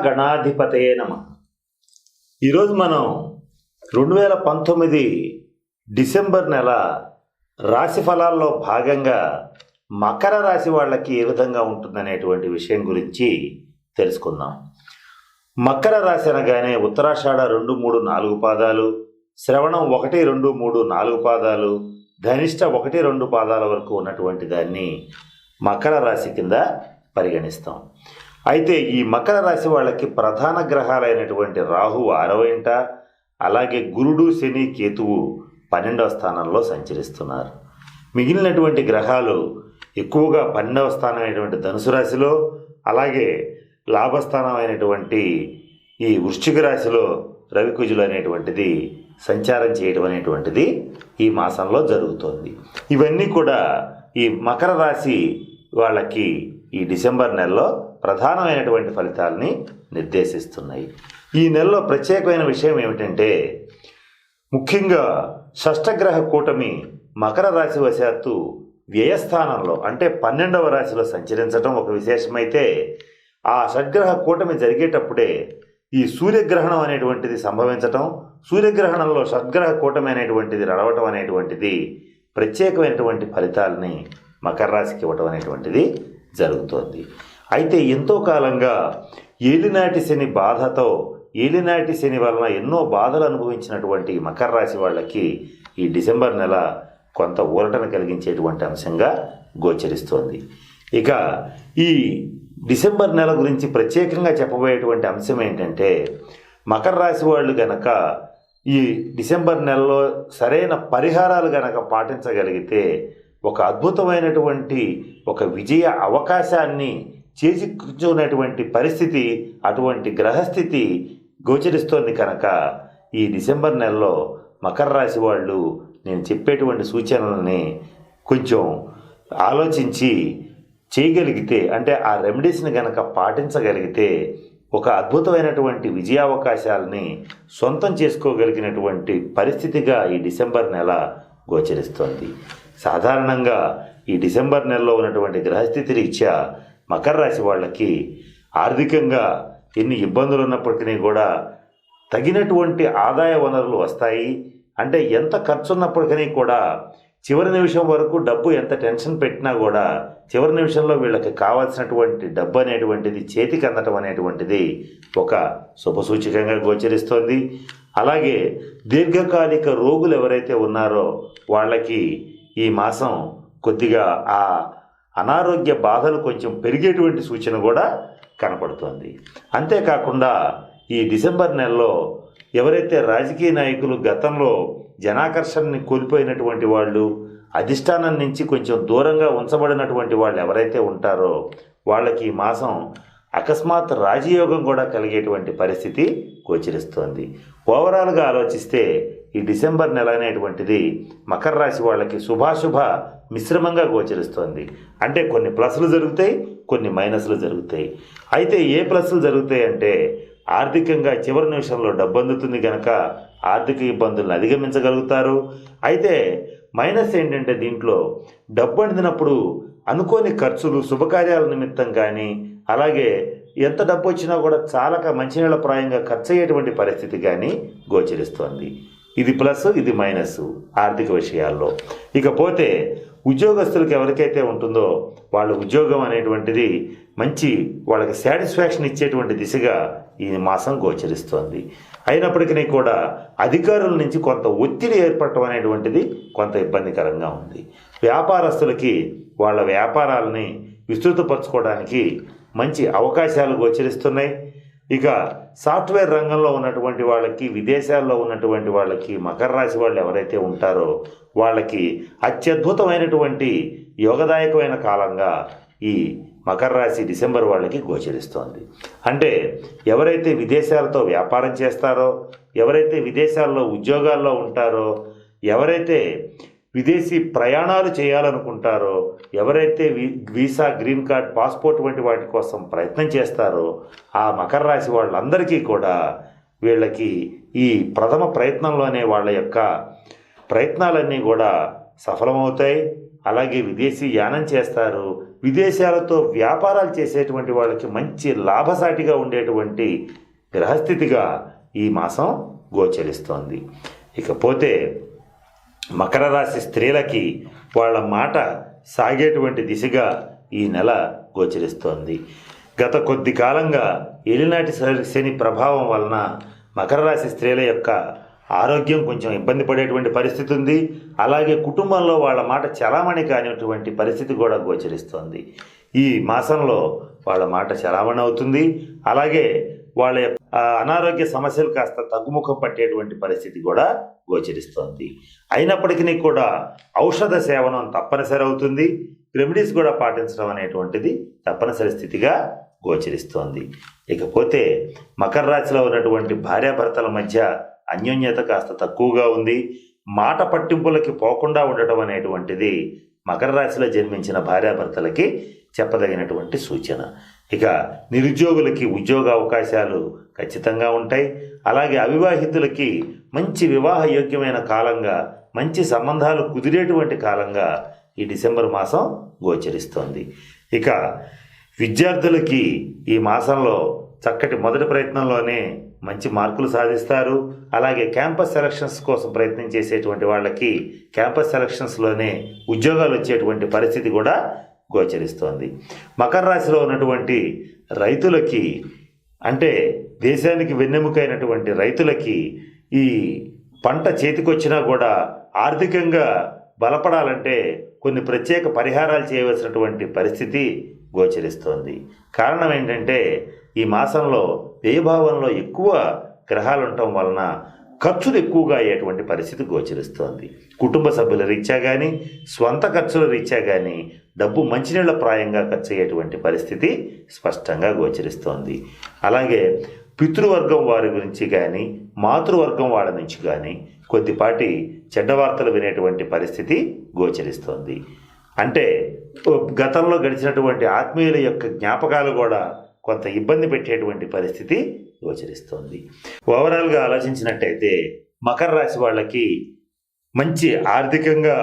మహాగణాధిపతయే నమ. ఈరోజు మనం రెండు వేల పంతొమ్మిది డిసెంబర్ నెల రాశి ఫలాల్లో భాగంగా మకర రాశి వాళ్ళకి ఏ విధంగా ఉంటుందనేటువంటి విషయం గురించి తెలుసుకుందాం. మకర రాశి అనగానే ఉత్తరాషాఢ రెండు మూడు నాలుగు పాదాలు శ్రవణం ఒకటి రెండు మూడు నాలుగు పాదాలు ధనిష్ట ఒకటి రెండు పాదాల వరకు ఉన్నటువంటి దాన్ని మకర రాశి కింద పరిగణిస్తాం. అయితే ఈ మకర రాశి వాళ్ళకి ప్రధాన గ్రహాలైనటువంటి రాహు ఆరవ ఇంట అలాగే గురుడు శని కేతువు పన్నెండవ స్థానంలో సంచరిస్తున్నారు. మిగిలినటువంటి గ్రహాలు ఎక్కువగా పన్నెండవ స్థానం అయినటువంటి ధనుసు రాశిలో అలాగే లాభస్థానం అయినటువంటి ఈ వృశ్చిక రాశిలో రవికుజులు అనేటువంటిది సంచారం చేయడం అనేటువంటిది ఈ మాసంలో జరుగుతోంది. ఇవన్నీ కూడా ఈ మకర రాశి వాళ్ళకి ఈ డిసెంబర్ నెలలో ప్రధానమైనటువంటి ఫలితాలని నిర్దేశిస్తున్నాయి. ఈ నెలలో ప్రత్యేకమైన విషయం ఏమిటంటే ముఖ్యంగా షష్టగ్రహ కూటమి మకర రాశి వశాత్తు వ్యయస్థానంలో అంటే పన్నెండవ రాశిలో సంచరించడం ఒక విశేషమైతే ఆ షడ్గ్రహ కూటమి జరిగేటప్పుడే ఈ సూర్యగ్రహణం అనేటువంటిది సంభవించటం సూర్యగ్రహణంలో షడ్గ్రహ కూటమి అనేటువంటిది నడవటం అనేటువంటిది ప్రత్యేకమైనటువంటి ఫలితాలని మకర రాశికి ఇవ్వటం అనేటువంటిది జరుగుతోంది. అయితే ఎంతో కాలంగా ఏలినాటి శని బాధతో ఏలినాటి శని వలన ఎన్నో బాధలు అనుభవించినటువంటి మకర రాశి వాళ్ళకి ఈ డిసెంబర్ నెల కొంత ఊరటను కలిగించేటువంటి అంశంగా గోచరిస్తోంది. ఇక ఈ డిసెంబర్ నెల గురించి ప్రత్యేకంగా చెప్పబోయేటువంటి అంశం ఏంటంటే మకర రాశి వాళ్ళు గనక ఈ డిసెంబర్ నెలలో సరైన పరిహారాలు గనక పాటించగలిగితే ఒక అద్భుతమైనటువంటి ఒక విజయ అవకాశాన్ని చేజిక్కుంచుకునేటువంటి పరిస్థితి అటువంటి గ్రహస్థితి గోచరిస్తోంది కనుక ఈ డిసెంబర్ నెలలో మకర రాశి వాళ్ళు నేను చెప్పేటువంటి సూచనలని కొంచెం ఆలోచించి చేయగలిగితే అంటే ఆ రెమెడీస్ని గనక పాటించగలిగితే ఒక అద్భుతమైనటువంటి విజయావకాశాలని సొంతం చేసుకోగలిగినటువంటి పరిస్థితిగా ఈ డిసెంబర్ నెల గోచరిస్తోంది. సాధారణంగా ఈ డిసెంబర్ నెలలో ఉన్నటువంటి గ్రహస్థితి రీత్యా మకర రాశి వాళ్ళకి ఆర్థికంగా ఎన్ని ఇబ్బందులు ఉన్నప్పటికీ కూడా తగినటువంటి ఆదాయ వనరులు వస్తాయి. అంటే ఎంత ఖర్చు ఉన్నప్పటికీ కూడా చివరి నిమిషం వరకు డబ్బు ఎంత టెన్షన్ పెట్టినా కూడా చివరి నిమిషంలో వీళ్ళకి కావాల్సినటువంటి డబ్బు అనేటువంటిది చేతికి అందటం అనేటువంటిది ఒక శుభసూచకంగా గోచరిస్తోంది. అలాగే దీర్ఘకాలిక రోగులు ఎవరైతే ఉన్నారో వాళ్ళకి ఈ మాసం కొద్దిగా ఆ అనారోగ్య బాధలు కొంచెం పెరిగేటువంటి సూచన కూడా కనపడుతోంది. అంతేకాకుండా ఈ డిసెంబర్ నెలలో ఎవరైతే రాజకీయ నాయకులు గతంలో జనాకర్షణని కోల్పోయినటువంటి వాళ్ళు అధిష్టానం నుంచి కొంచెం దూరంగా ఉంచబడినటువంటి వాళ్ళు ఎవరైతే ఉంటారో వాళ్ళకి ఈ మాసం అకస్మాత్ రాజయోగం కూడా కలిగేటువంటి పరిస్థితి గోచరిస్తోంది. ఓవరాల్గా ఆలోచిస్తే ఈ డిసెంబర్ నెల అనేటువంటిది మకర రాశి వాళ్ళకి శుభాశుభ మిశ్రమంగా గోచరిస్తోంది. అంటే కొన్ని ప్లస్లు జరుగుతాయి కొన్ని మైనస్లు జరుగుతాయి. అయితే ఏ ప్లస్లు జరుగుతాయి అంటే ఆర్థికంగా చివరి నిమిషంలో డబ్బు అందుతుంది కనుక ఆర్థిక ఇబ్బందులను అధిగమించగలుగుతారు. అయితే మైనస్ ఏంటంటే దీంట్లో డబ్బు అందినప్పుడు అనుకోని ఖర్చులు శుభకార్యాల నిమిత్తం కానీ అలాగే ఎంత డబ్బు వచ్చినా కూడా చాలక మంచినీళ్ళ ప్రాయంగా ఖర్చు అయ్యేటువంటి పరిస్థితి కానీ గోచరిస్తోంది. ఇది ప్లస్ ఇది మైనస్ ఆర్థిక విషయాల్లో. ఇకపోతే ఉద్యోగస్తులకు ఎవరికైతే ఉంటుందో వాళ్ళ ఉద్యోగం అనేటువంటిది మంచి వాళ్ళకి సాటిస్ఫాక్షన్ ఇచ్చేటువంటి దిశగా ఈ మాసం గోచరిస్తోంది. అయినప్పటికీ కూడా అధికారుల నుంచి కొంత ఒత్తిడి ఏర్పడటం అనేటువంటిది కొంత ఇబ్బందికరంగా ఉంది. వ్యాపారస్తులకి వాళ్ళ వ్యాపారాలని విస్తృతపరచుకోవడానికి మంచి అవకాశాలు గోచరిస్తున్నాయి. ఇక సాఫ్ట్వేర్ రంగంలో ఉన్నటువంటి వాళ్ళకి విదేశాల్లో ఉన్నటువంటి వాళ్ళకి మకర రాశి వాళ్ళు ఎవరైతే ఉంటారో వాళ్ళకి అత్యద్భుతమైనటువంటి యోగదాయకమైన కాలంగా ఈ మకర రాశి డిసెంబర్ వాళ్ళకి గోచరిస్తోంది. అంటే ఎవరైతే విదేశాలతో వ్యాపారం చేస్తారో ఎవరైతే విదేశాల్లో ఉద్యోగాల్లో ఉంటారో ఎవరైతే విదేశీ ప్రయాణాలు చేయాలనుకుంటారో ఎవరైతే వీసా గ్రీన్ కార్డ్ పాస్పోర్ట్ వంటి వాటి కోసం ప్రయత్నం చేస్తారో ఆ మకర రాశి వాళ్ళందరికీ కూడా వీళ్ళకి ఈ ప్రథమ ప్రయత్నంలోనే వాళ్ళ యొక్క ప్రయత్నాలన్నీ కూడా సఫలమవుతాయి. అలాగే విదేశీ యానం చేస్తారు. విదేశాలతో వ్యాపారాలు చేసేటువంటి వాళ్ళకి మంచి లాభసాటిగా ఉండేటువంటి గ్రహస్థితిగా ఈ మాసం గోచరిస్తోంది. ఇకపోతే మకర రాశి స్త్రీలకి వాళ్ళ మాట సాగేటువంటి దిశగా ఈ నెల గోచరిస్తోంది. గత కొద్ది కాలంగా ఎలినాటి శని ప్రభావం వలన మకర రాశి స్త్రీల యొక్క ఆరోగ్యం కొంచెం ఇబ్బంది పడేటువంటి పరిస్థితి ఉంది. అలాగే కుటుంబంలో వాళ్ళ మాట చలామణి కానిటువంటి పరిస్థితి కూడా గోచరిస్తోంది. ఈ మాసంలో వాళ్ళ మాట చలామణి అవుతుంది. అలాగే వాళ్ళ అనారోగ్య సమస్యలు కాస్త తగ్గుముఖం పట్టేటువంటి పరిస్థితి కూడా గోచరిస్తోంది. అయినప్పటికీ కూడా ఔషధ సేవనం తప్పనిసరి అవుతుంది. రెమెడీస్ కూడా పాటించడం అనేటువంటిది తప్పనిసరి స్థితిగా గోచరిస్తోంది. ఇకపోతే మకర రాశిలో ఉన్నటువంటి భార్యాభర్తల మధ్య అన్యోన్యత కాస్త తక్కువగా ఉంది. మాట పట్టింపులకి పోకుండా ఉండటం అనేటువంటిది మకర రాశిలో జన్మించిన భార్యాభర్తలకి చెప్పదగినటువంటి సూచన. ఇక నిరుద్యోగులకి ఉద్యోగ అవకాశాలు ఖచ్చితంగా ఉంటాయి. అలాగే అవివాహితులకి మంచి వివాహ యోగ్యమైన కాలంగా మంచి సంబంధాలు కుదిరేటువంటి కాలంగా ఈ డిసెంబర్ మాసం గోచరిస్తోంది. ఇక విద్యార్థులకి ఈ మాసంలో చక్కటి మొదటి ప్రయత్నంలోనే మంచి మార్కులు సాధిస్తారు. అలాగే క్యాంపస్ సెలక్షన్స్ కోసం ప్రయత్నం చేసేటువంటి వాళ్ళకి క్యాంపస్ సెలక్షన్స్లోనే ఉద్యోగాలు వచ్చేటువంటి పరిస్థితి కూడా గోచరిస్తోంది. మకర రాశిలో ఉన్నటువంటి రైతులకి అంటే దేశానికి వెన్నెముకైనటువంటి రైతులకి ఈ పంట చేతికొచ్చినా కూడా ఆర్థికంగా బలపడాలంటే కొన్ని ప్రత్యేక పరిహారాలు చేయవలసినటువంటి పరిస్థితి గోచరిస్తోంది. కారణం ఏంటంటే ఈ మాసంలో వ్యయభావంలో ఎక్కువ గ్రహాలు ఉండటం వలన ఖర్చులు ఎక్కువగా అయ్యేటువంటి పరిస్థితి గోచరిస్తోంది. కుటుంబ సభ్యుల రీత్యా కానీ స్వంత ఖర్చుల రీత్యా కానీ డబ్బు మంచినీళ్ళ ప్రాయంగా ఖర్చు అయ్యేటువంటి పరిస్థితి స్పష్టంగా గోచరిస్తోంది. అలాగే పితృవర్గం వారి గురించి కానీ మాతృవర్గం వాళ్ళ నుంచి కానీ కొద్దిపాటి చెడ్డ వార్తలు వినేటువంటి పరిస్థితి గోచరిస్తోంది. అంటే గతంలో గడిచినటువంటి ఆత్మీయుల యొక్క జ్ఞాపకాలు కూడా కొంత ఇబ్బంది పెట్టేటువంటి పరిస్థితి గోచరిస్తోంది. ఓవరాల్గా ఆలోచించినట్టయితే మకర రాశి వాళ్ళకి మంచి ఆర్థికంగా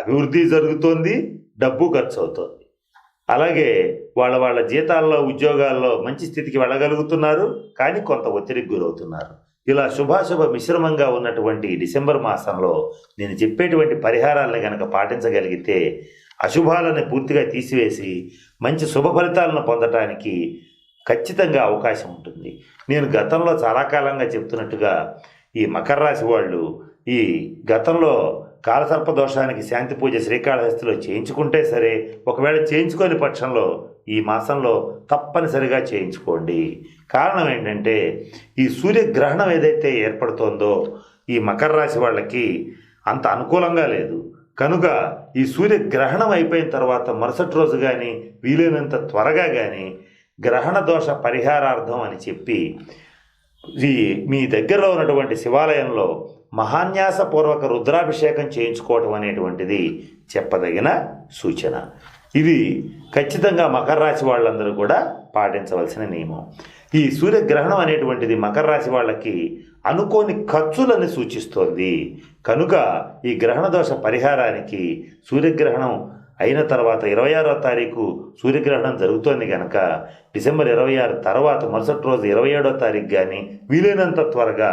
అభివృద్ధి జరుగుతోంది డబ్బు ఖర్చు అవుతోంది అలాగే వాళ్ళ వాళ్ళ జీతాల్లో ఉద్యోగాల్లో మంచి స్థితికి వెళ్ళగలుగుతున్నారు కానీ కొంత ఒత్తిడికి గురవుతున్నారు. ఇలా శుభాశుభ మిశ్రమంగా ఉన్నటువంటి డిసెంబర్ మాసంలో నేను చెప్పేటువంటి పరిహారాలను కనుక పాటించగలిగితే అశుభాలను పూర్తిగా తీసివేసి మంచి శుభ ఫలితాలను పొందటానికి ఖచ్చితంగా అవకాశం ఉంటుంది. నేను గతంలో చాలా కాలంగా చెప్తున్నట్టుగా ఈ మకర రాశి వాళ్ళు ఈ గతంలో కాలసర్ప దోషానికి శాంతి పూజ శ్రీకాళహస్తిలో చేయించుకుంటే సరే ఒకవేళ చేయించుకోని పక్షంలో ఈ మాసంలో తప్పనిసరిగా చేయించుకోండి. కారణం ఏంటంటే ఈ సూర్యగ్రహణం ఏదైతే ఏర్పడుతోందో ఈ మకర రాశి వాళ్ళకి అంత అనుకూలంగా లేదు. కనుక ఈ సూర్యగ్రహణం అయిపోయిన తర్వాత మరుసటి రోజు కానీ వీలైనంత త్వరగా కానీ గ్రహణ దోష పరిహారార్థం అని చెప్పి మీ దగ్గరలో ఉన్నటువంటి శివాలయంలో మహాన్యాసపూర్వక రుద్రాభిషేకం చేయించుకోవటం అనేటువంటిది చెప్పదగిన సూచన. ఇది ఖచ్చితంగా మకర రాశి వాళ్ళందరూ కూడా పాటించవలసిన నియమం. ఈ సూర్యగ్రహణం అనేటువంటిది మకర రాశి వాళ్ళకి అనుకోని ఖర్చులని సూచిస్తోంది. కనుక ఈ గ్రహణ దోష పరిహారానికి సూర్యగ్రహణం అయిన తర్వాత ఇరవై ఆరో తారీఖు సూర్యగ్రహణం జరుగుతోంది కనుక డిసెంబర్ ఇరవై ఆరు తర్వాత మరుసటి రోజు ఇరవై ఏడో తారీఖు కానీ వీలైనంత త్వరగా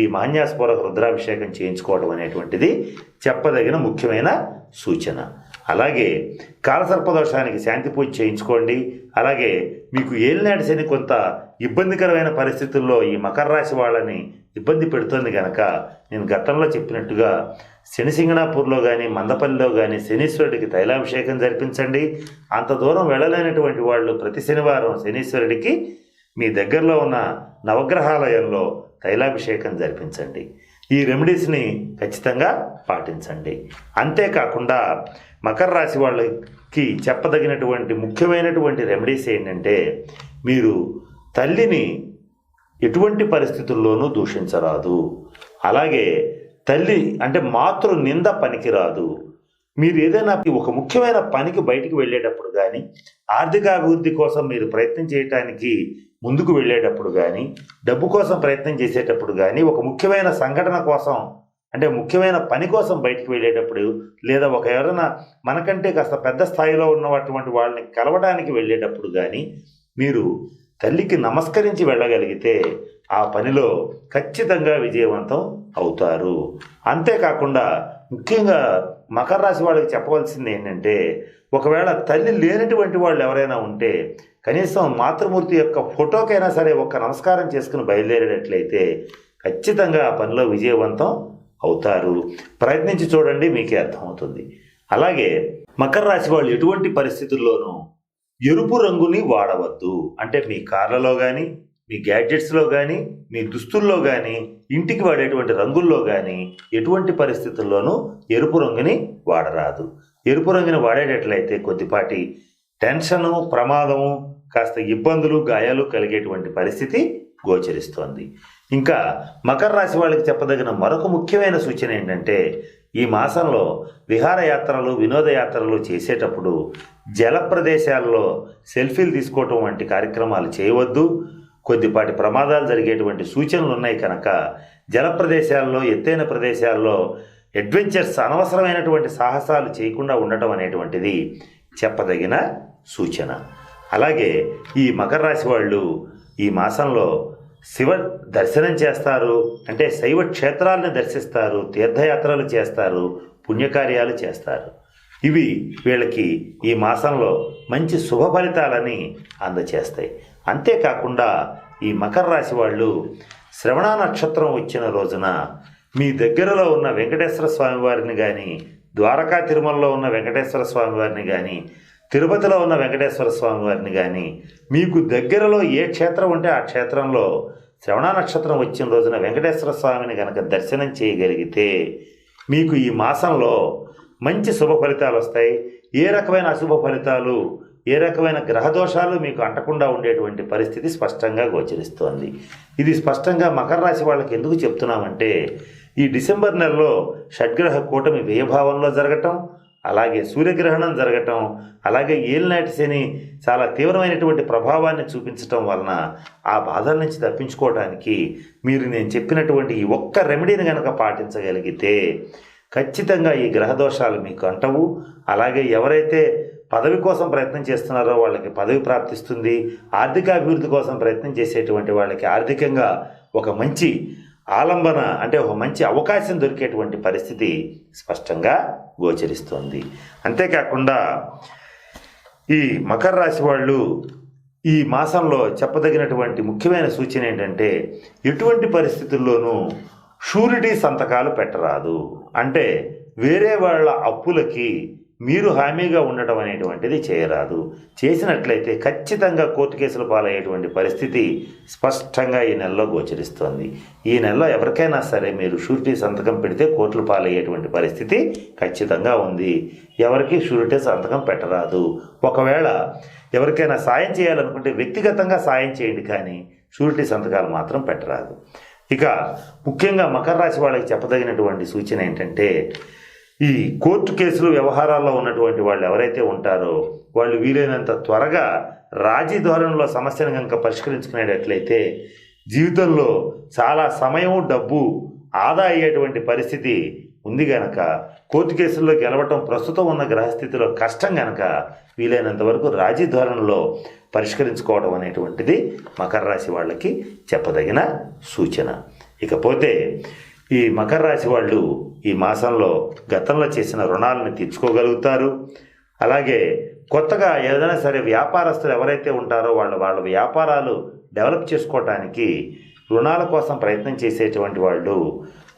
ఈ మాన్యాస్పూర్వక రుద్రాభిషేకం చేయించుకోవడం అనేటువంటిది చెప్పదగిన ముఖ్యమైన సూచన. అలాగే కాలసర్పదోషానికి శాంతి పూజ చేయించుకోండి. అలాగే మీకు ఏలినాటి శని కొంత ఇబ్బందికరమైన పరిస్థితుల్లో ఈ మకర రాశి వాళ్ళని ఇబ్బంది పెడుతోంది కనుక నేను గతంలో చెప్పినట్టుగా శనిసింగణాపూర్లో కానీ మందపల్లిలో కానీ శనీశ్వరుడికి తైలాభిషేకం జరిపించండి. అంత దూరం వెళ్ళలేనటువంటి వాళ్ళు ప్రతి శనివారం శనీశ్వరుడికి మీ దగ్గరలో ఉన్న నవగ్రహాలయంలో తైలాభిషేకం జరిపించండి. ఈ రెమెడీస్ని ఖచ్చితంగా పాటించండి. అంతేకాకుండా మకర రాశి వాళ్ళకి చెప్పదగినటువంటి ముఖ్యమైనటువంటి రెమెడీస్ ఏంటంటే మీరు తల్లిని ఎటువంటి పరిస్థితుల్లోనూ దూషించరాదు. అలాగే తల్లి అంటే మాతృ నింద పనికిరాదు. మీరు ఏదైనా ఒక ముఖ్యమైన పనికి బయటికి వెళ్ళేటప్పుడు కానీ ఆర్థిక అభివృద్ధి కోసం మీరు ప్రయత్నం చేయటానికి ముందుకు వెళ్ళేటప్పుడు కానీ డబ్బు కోసం ప్రయత్నం చేసేటప్పుడు కానీ ఒక ముఖ్యమైన సంఘటన కోసం అంటే ముఖ్యమైన పని కోసం బయటికి వెళ్ళేటప్పుడు లేదా ఒక ఎవరైనా మనకంటే కాస్త పెద్ద స్థాయిలో ఉన్నటువంటి వాళ్ళని కలవడానికి వెళ్ళేటప్పుడు కానీ మీరు తల్లికి నమస్కరించి వెళ్ళగలిగితే ఆ పనిలో ఖచ్చితంగా విజయవంతం అవుతారు. అంతేకాకుండా ముఖ్యంగా మకర రాశి వాళ్ళకి చెప్పవలసింది ఏంటంటే ఒకవేళ తల్లి లేనటువంటి వాళ్ళు ఎవరైనా ఉంటే కనీసం మాతృమూర్తి యొక్క ఫోటోకైనా సరే ఒక్క నమస్కారం చేసుకుని బయలుదేరేటట్లయితే ఖచ్చితంగా ఆ పనిలో విజయవంతం అవుతారు. ప్రయత్నించి చూడండి మీకే అర్థమవుతుంది. అలాగే మకర రాశి వాళ్ళు ఎటువంటి పరిస్థితుల్లోనూ ఎరుపు రంగుని వాడవద్దు. అంటే మీ కార్లలో కానీ మీ గ్యాడ్జెట్స్లో కానీ మీ దుస్తుల్లో కానీ ఇంటికి వాడేటువంటి రంగుల్లో కానీ ఎటువంటి పరిస్థితుల్లోనూ ఎరుపు రంగుని వాడరాదు. ఎరుపు రంగుని వాడేటట్లయితే కొద్దిపాటి టెన్షను ప్రమాదము కాస్త ఇబ్బందులు గాయాలు కలిగేటువంటి పరిస్థితి గోచరిస్తోంది. ఇంకా మకర రాశి వాళ్ళకి చెప్పదగిన మరొక ముఖ్యమైన సూచన ఏంటంటే ఈ మాసంలో విహారయాత్రలు వినోదయాత్రలు చేసేటప్పుడు జల ప్రదేశాల్లో సెల్ఫీలు తీసుకోవటం వంటి కార్యక్రమాలు చేయవద్దు. కొద్దిపాటి ప్రమాదాలు జరిగేటువంటి సూచనలు ఉన్నాయి కనుక జల ప్రదేశాల్లో ఎత్తైన ప్రదేశాల్లో అడ్వెంచర్స్ అనవసరమైనటువంటి సాహసాలు చేయకుండా ఉండటం అనేటువంటిది చెప్పదగిన సూచన. అలాగే ఈ మకర రాశి వాళ్ళు ఈ మాసంలో శివ దర్శనం చేస్తారు. అంటే శైవ క్షేత్రాలను దర్శిస్తారు. తీర్థయాత్రలు చేస్తారు. పుణ్యకార్యాలు చేస్తారు. ఇవి వీళ్ళకి ఈ మాసంలో మంచి శుభ ఫలితాలని అందచేస్తాయి. అంతేకాకుండా ఈ మకర రాశి వాళ్ళు శ్రవణ నక్షత్రం వచ్చిన రోజున మీ దగ్గరలో ఉన్న వెంకటేశ్వర స్వామి వారిని కానీ ద్వారకా తిరుమలలో ఉన్న వెంకటేశ్వర స్వామివారిని కానీ తిరుపతిలో ఉన్న వెంకటేశ్వర స్వామి వారిని కానీ మీకు దగ్గరలో ఏ క్షేత్రం ఉంటే ఆ క్షేత్రంలో శ్రవణ నక్షత్రం వచ్చిన రోజున వెంకటేశ్వర స్వామిని కనుక దర్శనం చేయగలిగితే మీకు ఈ మాసంలో మంచి శుభ ఫలితాలు వస్తాయి. ఏ రకమైన అశుభ ఫలితాలు ఏ రకమైన గ్రహదోషాలు మీకు అంటకుండా ఉండేటువంటి పరిస్థితి స్పష్టంగా గోచరిస్తోంది. ఇది స్పష్టంగా మకర రాశి వాళ్ళకి ఎందుకు చెప్తున్నామంటే ఈ డిసెంబర్ నెలలో షడ్గ్రహ కూటమి వ్యయభావంలో జరగటం అలాగే సూర్యగ్రహణం జరగటం అలాగే ఏలినాటి శని చాలా తీవ్రమైనటువంటి ప్రభావాన్ని చూపించటం వలన ఆ బాధల నుంచి తప్పించుకోవడానికి మీరు నేను చెప్పినటువంటి ఈ ఒక్క రెమెడీని కనుక పాటించగలిగితే ఖచ్చితంగా ఈ గ్రహదోషాలు మీకు అంటవు. అలాగే ఎవరైతే పదవి కోసం ప్రయత్నం చేస్తున్నారో వాళ్ళకి పదవి ప్రాప్తిస్తుంది. ఆర్థిక అభివృద్ధి కోసం ప్రయత్నం చేసేటువంటి వాళ్ళకి ఆర్థికంగా ఒక మంచి ఆలంబన అంటే ఒక మంచి అవకాశం దొరికేటువంటి పరిస్థితి స్పష్టంగా గోచరిస్తోంది. అంతేకాకుండా ఈ మకర రాశి వాళ్ళు ఈ మాసంలో చెప్పదగినటువంటి ముఖ్యమైన సూచన ఏంటంటే ఎటువంటి పరిస్థితుల్లోనూ షూరిటీ సంతకాలు పెట్టరాదు. అంటే వేరే వాళ్ళ అప్పులకి మీరు హామీగా ఉండటం అనేటువంటిది చేయరాదు. చేసినట్లయితే ఖచ్చితంగా కోర్టు కేసులు పాలయ్యేటువంటి పరిస్థితి స్పష్టంగా ఈ నెలలో గోచరిస్తోంది. ఈ నెలలో ఎవరికైనా సరే మీరు షూరిటీ సంతకం పెడితే కోర్టులు పాలయ్యేటువంటి పరిస్థితి ఖచ్చితంగా ఉంది. ఎవరికి షూరిటీ సంతకం పెట్టరాదు. ఒకవేళ ఎవరికైనా సాయం చేయాలనుకుంటే వ్యక్తిగతంగా సాయం చేయండి కానీ షూరిటీ సంతకాలు మాత్రం పెట్టరాదు. ఇక ముఖ్యంగా మకర రాశి వాళ్ళకి చెప్పదగినటువంటి సూచన ఏంటంటే ఈ కోర్టు కేసులు వ్యవహారాల్లో ఉన్నటువంటి వాళ్ళు ఎవరైతే ఉంటారో వాళ్ళు వీలైనంత త్వరగా రాజీ ధోరణిలో సమస్యను కనుక పరిష్కరించుకునేటట్లయితే జీవితంలో చాలా సమయం డబ్బు ఆదా అయ్యేటువంటి పరిస్థితి ఉంది గనక కోర్టు కేసుల్లో గెలవటం ప్రస్తుతం ఉన్న గ్రహస్థితిలో కష్టం గనక వీలైనంత వరకు రాజీ ధోరణిలో పరిష్కరించుకోవడం అనేటువంటిది మకర రాశి వాళ్ళకి చెప్పదగిన సూచన. ఇకపోతే ఈ మకర రాశి వాళ్ళు ఈ మాసంలో గతంలో చేసిన రుణాలను తీర్చుకోగలుగుతారు. అలాగే కొత్తగా ఏదైనా సరే వ్యాపారస్తులు ఎవరైతే ఉంటారో వాళ్ళు వాళ్ళ వ్యాపారాలు డెవలప్ చేసుకోవటానికి రుణాల కోసం ప్రయత్నం చేసేటువంటి వాళ్ళు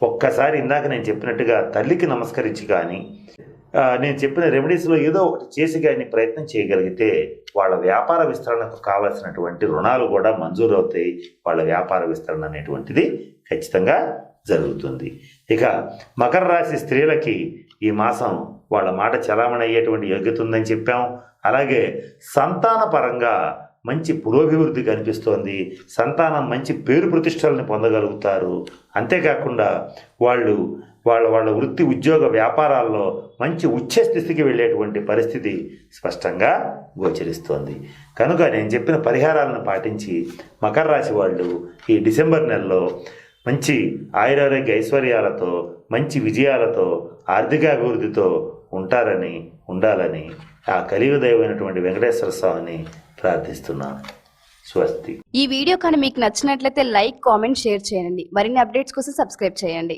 ఒక్కసారి ఇందాక నేను చెప్పినట్టుగా తల్లికి నమస్కరించి కానీ నేను చెప్పిన రెమెడీస్లో ఏదో ఒకటి చేసి కానీ ప్రయత్నం చేయగలిగితే వాళ్ళ వ్యాపార విస్తరణకు కావాల్సినటువంటి రుణాలు కూడా మంజూరు అవుతాయి వాళ్ళ వ్యాపార విస్తరణ అనేటువంటిది ఖచ్చితంగా జరుగుతుంది. ఇక మకర రాశి స్త్రీలకి ఈ మాసం వాళ్ళ మాట చలామణి అయ్యేటువంటి యోగ్యత ఉందని చెప్పాం. అలాగే సంతాన పరంగా మంచి పురోభివృద్ధి కనిపిస్తోంది. సంతానం మంచి పేరు ప్రతిష్టలను పొందగలుగుతారు. అంతేకాకుండా వాళ్ళు వాళ్ళ వాళ్ళ వృత్తి ఉద్యోగ వ్యాపారాల్లో మంచి ఉచ్చ స్థితికి వెళ్ళేటువంటి పరిస్థితి స్పష్టంగా గోచరిస్తోంది. కనుక నేను చెప్పిన పరిహారాలను పాటించి మకర రాశి వాళ్ళు ఈ డిసెంబర్ నెలలో మంచి ఆయురారోగ్య ఐశ్వర్యాలతో మంచి విజయాలతో ఆర్థిక అభివృద్ధితో ఉంటారని ఉండాలని ఆ కలియుగ దైవమైనటువంటి వెంకటేశ్వర స్వామిని ప్రార్థిస్తున్నాను. స్వస్తి. ఈ వీడియో కానీ మీకు నచ్చినట్లయితే లైక్ కామెంట్ షేర్ చేయండి. మరిన్ని అప్డేట్స్ కోసం సబ్స్క్రైబ్ చేయండి.